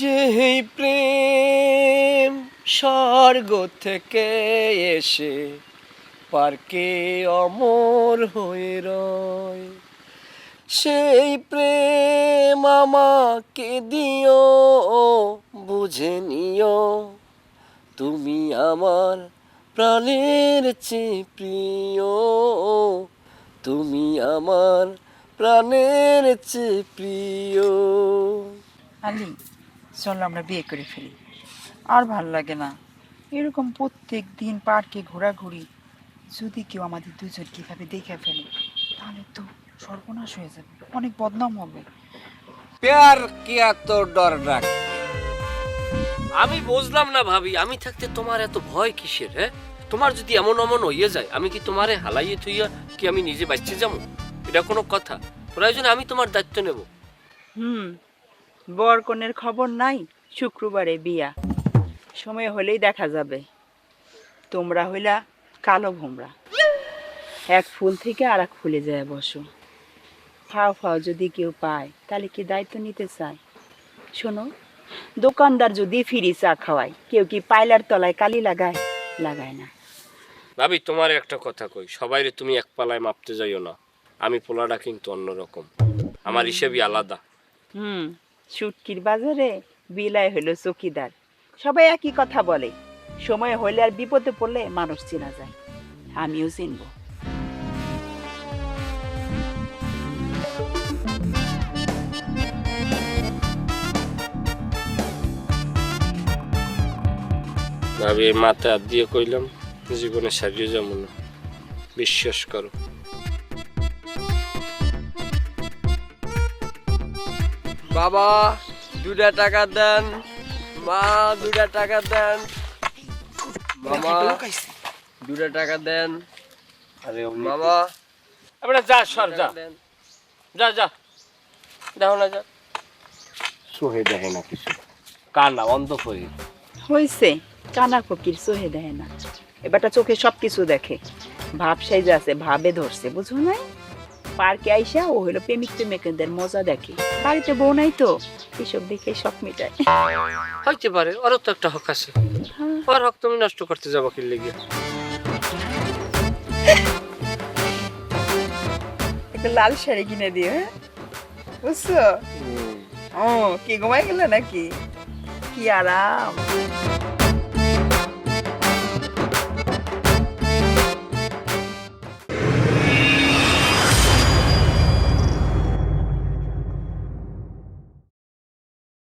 যে প্রেম স্বর্গ থেকে এসে পার্কে অমর হয়ে রয়। সেই প্রেম আমাকে দিও, বুঝে নিও, তুমি আমার প্রাণের চেয়ে প্রিয়। তুমি আমার প্রাণের চেয়ে প্রিয়। আলি চল আমরা বিয়ে করে ফেলি। আর ভালো লাগে না। এরকম প্রত্যেক দিন পার্কে ঘোরাঘুরি যদি কেউ আমাদের দুজন কীভাবে দেখে ফেলে তাহলে তো সর্বনাশ হয়ে যাবে। অনেক বদনাম হবে। প্যার কিয়া তো ডর রাখ? আমি বুঝলাম না ভাবি আমি থাকতে তোমার এত ভয় কিসের হ্যাঁ? তোমার যদি এমন অমন হইয়ে যায় আমি কি তোমারে হালাইয়ে থইয়া কি আমি নিজে বাঁচতে যাব? এটা কোনো কথা। প্রয়োজনে আমি তোমার দায়িত্ব নেব। হুম বর কনের খবর নাই শুক্রবারে বিয়া। সময় হলেই দেখা যাবে। তোমরা হইলা কালো ভোমরা। এক ফুল থেকে আর এক ফুলে যায় বসো। ফাও ফাও যদি কেউ পায় তাহলে কি দায়িত্ব নিতে চায়? শোনো দোকানদার যদি ফিরি চা খাওয়ায় কেউ কি পাইলার তলায় কালি লাগায়? লাগায় না। ভাবি তোমার একটা কথা কই সবাইরে তুমি এক পালায় মাপতে যাইও না। আমি পোলাটা কিন্তু অন্যরকম। আমার হিসেবই আলাদা। হুম। সুটকির বাজারে বিলাই হলো চকিদার। সবাই একই কথা বলে। সময় হলে আর বিপদে পড়লে মানুষ চেনা যায়। আমিও চিনব। মাথায় হাত দিয়ে কইলাম, জীবনে সারিয়ে যাব না। বিশ্বাস করো। বাবা দুটা টাকা দেন। মা দুটা টাকা দেন। মামা দুটা টাকা দেন। আরে মামা এবারে যা সর যা। যা যা। দেখো না যা। সোহে দেখে না কিছু। কানা অন্ধ করি। হয়েছে কানা ফকির সোহে দেয় না। এবারটা চোখে সব কিছু দেখে। ভাব সাইজে আছে ভাবে ধরছে বুঝো নাই? পার্কে আইসা ও হলো প্রেমিক প্রেমিকদের মজা দেখে। বাড়িতে বউ নাই তো এসব দেখে সব মিটায়। হইতে পারে ওরও তো একটা হক আছে। হ্যাঁ। ওর হক তুমি নষ্ট করতে যাব কি লেগে? একটা লাল শাড়ি কিনে দিও হ্যাঁ? বুঝছ? ও কি ঘুমাই গেল নাকি? কি আরাম।